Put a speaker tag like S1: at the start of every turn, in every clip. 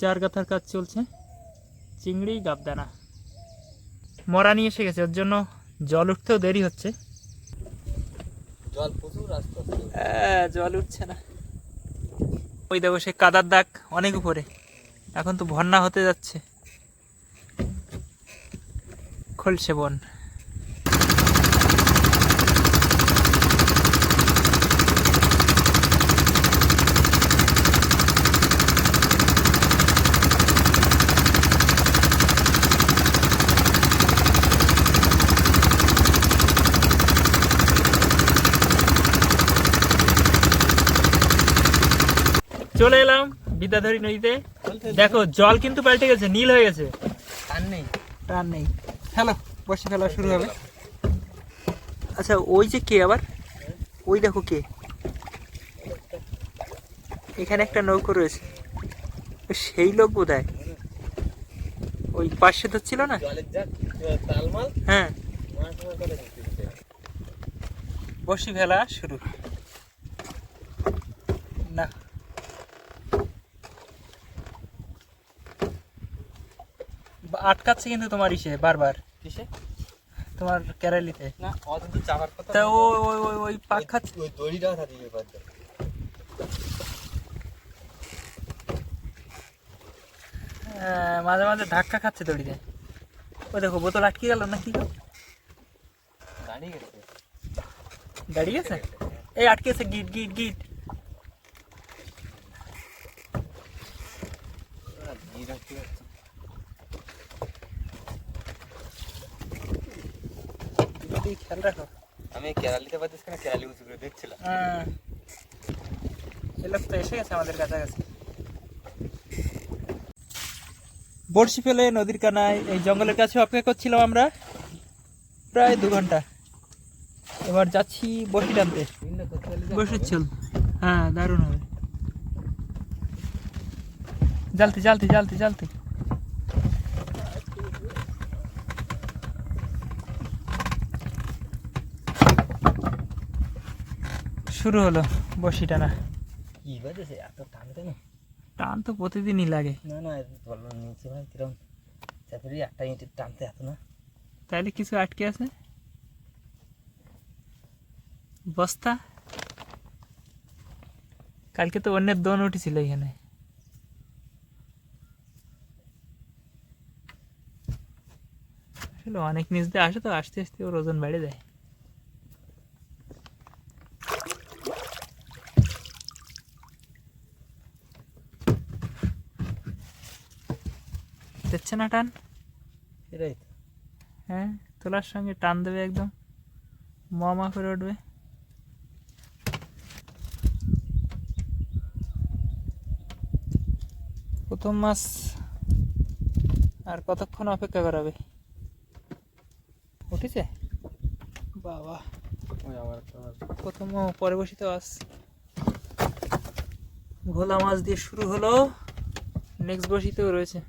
S1: চার গাথার কাজ চলছে। চিংড়ি গাবদানা। মরা নিয়ে এসে গেছে ওর জন্য জল উঠতেও দেরি হচ্ছে।
S2: জল প্রচুর আসতে
S1: জল উঠছে না। ওই দেখো সে কাদার দাগ অনেক উপরে। এখন তো বন্যা হতে যাচ্ছে। খলছে বন। চলে এলাম বিদ্যাধরী নদীতে। দেখো জল কিন্তু পাল্টে গেছে নীল হয়ে গেছে।
S2: আর নেই।
S1: টান নেই। হ্যালো বসে ফেলা শুরু হবে। আচ্ছা ওই যে কে আবার? ওই দেখো কে। এখানে একটা নৌকো রয়েছে। সেই লোক বোধ ওই পাশে তো ছিল না? হ্যাঁ। বসি ফেলা শুরু। আটকাচ্ছে কিন্তু তোমার ইসে বারবার।
S2: কিসে?
S1: তোমার ক্যারালিতে
S2: না অত তো কথা
S1: তা
S2: না।
S1: ও ওই ওই ওই পাক খাচ্ছে।
S2: ওই দড়িটাও থাকে
S1: হ্যাঁ, মাঝে মাঝে ধাক্কা খাচ্ছে দড়িতে। ওই দেখো বোতল আটকে গেল না কি?
S2: দাঁড়িয়ে গেছে।
S1: দাঁড়িয়ে গেছে? এই আটকে গেছে গিট গিট। গিট
S2: জিরা
S1: তুমি খেয়াল রাখো।
S2: আমি কেরালিতে পাচ্ছিস কেন কেরালি উঁচু করে দেখছিলাম।
S1: হ্যাঁ। লোক তো এসে গেছে আমাদের কাছাকাছি। বড়শি ফেলে নদীর কানায় এই জঙ্গলের কাছে অপেক্ষা করছিলাম আমরা প্রায় দু ঘণ্টা। এবার যাচ্ছি বসি টানতে বসির চল। হ্যাঁ দারুণ হবে। জ্বালতে জ্বালতে জ্বালতে জ্বালতে। শুরু হলো বসি টানা।
S2: কি বাজেছে এত টানতে না
S1: টান তো প্রতিদিনই লাগে।
S2: না না বলো নিচে ভাই কিরম? চাপড়ি একটা ইঁটের টানতে এত না।
S1: তাইলে কিছু আটকে আছে? বস্তা? কালকে তো অন্যের দোন উঠেছিল এখানে। আসলে অনেক নিচ দিয়ে আসে তো আস্তে আস্তে ওর ওজন বেড়ে যায়। দিচ্ছে না টান?
S2: এটাই তো।
S1: হ্যাঁ তোলার সঙ্গে টান দেবে একদম। মমা করে উঠবে। প্রথম মাস আর কতক্ষণ অপেক্ষা করাবে? উঠেছে? বাবা।
S2: মাছ।
S1: প্রথম ও পরে বসিতে আস ভোলা মাছ দিয়ে শুরু হলো। নেক্সট বসিতেও রয়েছে।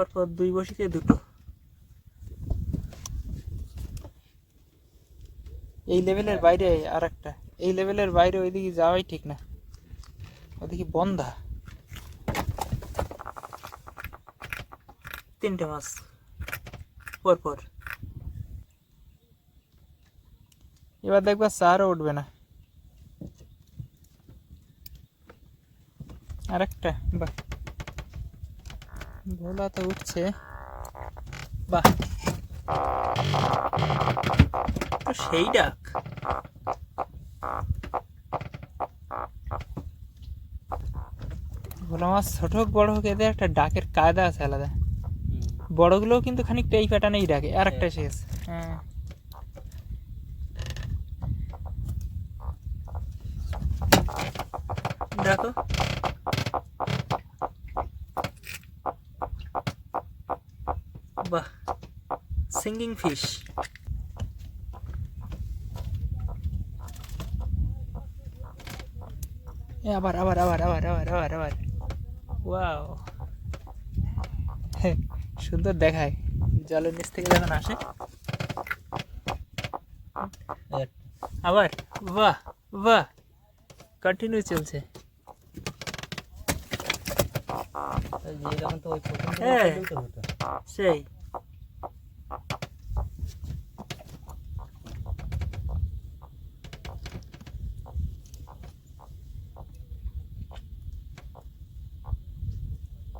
S1: পরপর দুই বসিতে দুটো। এই লেভেলের বাইরে আর একটা এই লেভেলের বাইরে ওইদিকে যাওয়াই ঠিক না। ওদিকে বন্ধা। তিনটে মাছ। পরপর। এবার দেখবা চারও উঠবে না। আরেকটা বাহ। ভোলা তো উঠছে। বাহ। তো সেই ডাক। ভোলা মাছ ছোট হোক বড় হোক এদের একটা ডাকের কায়দা আছে আলাদা। বড়গুলোও কিন্তু খানিকটা এই প্যাটার্নেই ডাকে আর একটা শেষ। গেছে হ্যাঁ। দেখো বাহ সিঙ্গিং ফিশ আবার আবার আবার আবার আবার আবার আবার ওয়াও সুন্দর দেখায়। জলের নিচ থেকে যখন আসে। আবার বাহ বাহ। কন্টিনিউ চলছে। হ্যাঁ। সেই।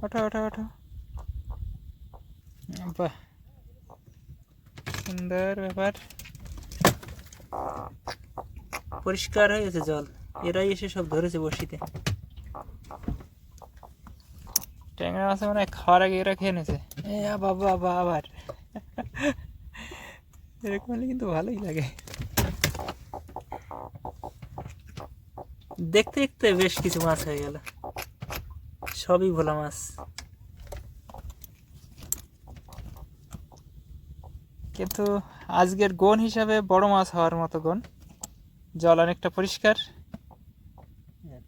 S1: ওঠো ওঠো ওঠো। বাহ। সুন্দর ব্যাপার। পরিষ্কার হয়ে গেছে জল। এরাই এসে সব ধরেছে বসিতে ট্যাংরা মাছে মানে খাওয়ার আগে এরা খেয়ে নিয়েছে। এ বাবা বাবা আবার। এরকম হলে কিন্তু ভালোই লাগে। দেখতে দেখতে বেশ কিছু মাছ হয়ে গেল। সবই ভোলা মাছ। কিন্তু আজকের গন হিসাবে বড় মাছ হওয়ার মতো গন জল অনেকটা পরিষ্কার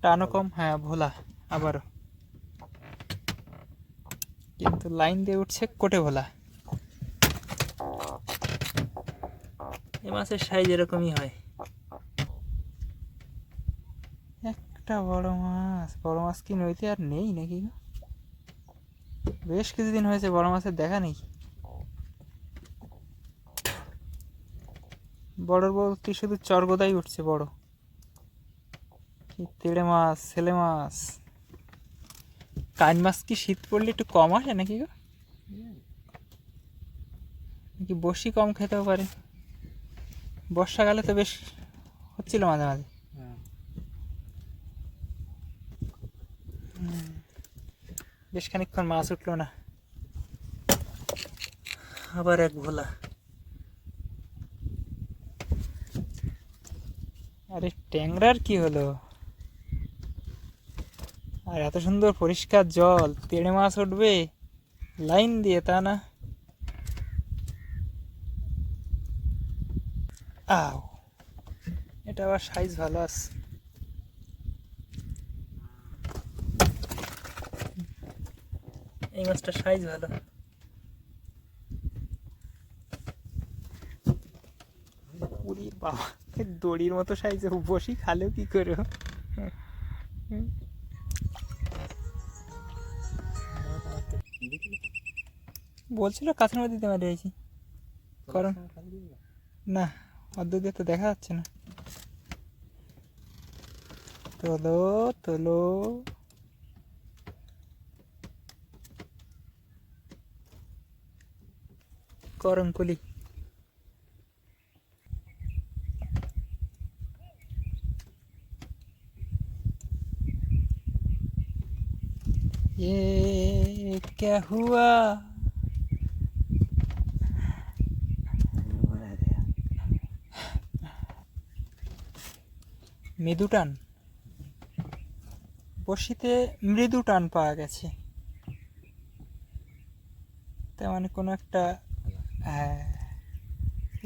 S1: টানও কম হ্যাঁ ভোলা আবারও। কিন্তু লাইন দিয়ে উঠছে কোটে ভোলা। এ মাছের সাইজ এরকমই হয়। একটা বড় মাছ। বড় মাছ কি নইতে আর নেই নাকি? বেশ কিছুদিন হয়েছে বড় মাছের দেখা নেই। বড় বলতে শুধু চরগোদাই উঠছে বড়। তেড়ে মাছ, ছেলে মাছ। কান মাছ কি শীত পড়লে একটু কম আসে নাকি গো? নাকি বসি কম খেতেও পারে? বর্ষাকালে তো বেশ হচ্ছিল মাঝে মাঝে। বেশ খানিকক্ষণ মাছ উঠল না। আবার এক ভোলা আরে ট্যাংরার কি হলো? আর এত সুন্দর পরিষ্কার জল, তেড়ে মাছ উঠবে? লাইন দিয়ে, তা না? আও, এটা আবার সাইজ ভালো আছে। এই মাছটা সাইজ ভালো। দড়ির মতো সাইজে বসি খালেও কি করে? বলছিল কাছের মধ্যে দিতে মারি আছি করো না অর্ধ দিয়ে তো দেখা যাচ্ছে না। তোলো তোলো। করঙ্কুলি ये क्या हुआ মৃদু টান বসিতে মৃদু টান পাওয়া গেছে তার মানে কোনো একটা হ্যাঁ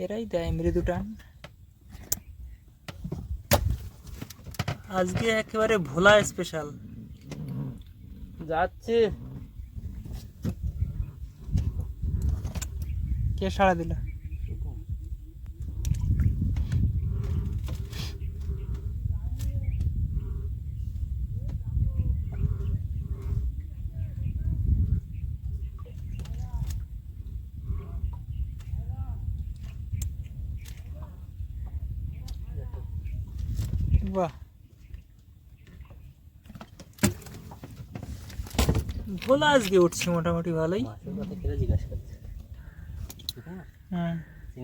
S1: এরাই দেয় মৃদু টান। আজকে একেবারে ভোলা স্পেশাল
S2: যাচ্ছে।
S1: কে সাড়া দিল? বাহ। ভোলা আজকে উঠছে মোটামুটি ভালোই।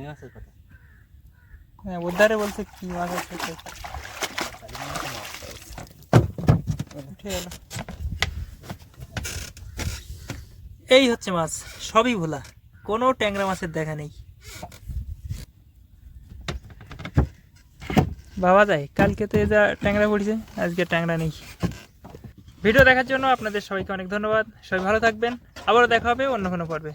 S2: মাছের কথা
S1: হ্যাঁ বলছে কি মাছ আছে। উঠে গেল এই হচ্ছে মাছ, সবই ভোলা। কোনো ট্যাংরা মাছের দেখা নেই। ভাবা যায়। কালকে তো যা ট্যাংরা পড়ছে, আজকে ট্যাংরা নেই। ভিডিও দেখার জন্য আপনাদের সবাইকে অনেক ধন্যবাদ। সবাই ভালো থাকবেন। আবারও দেখা হবে অন্য কোনো পর্বে।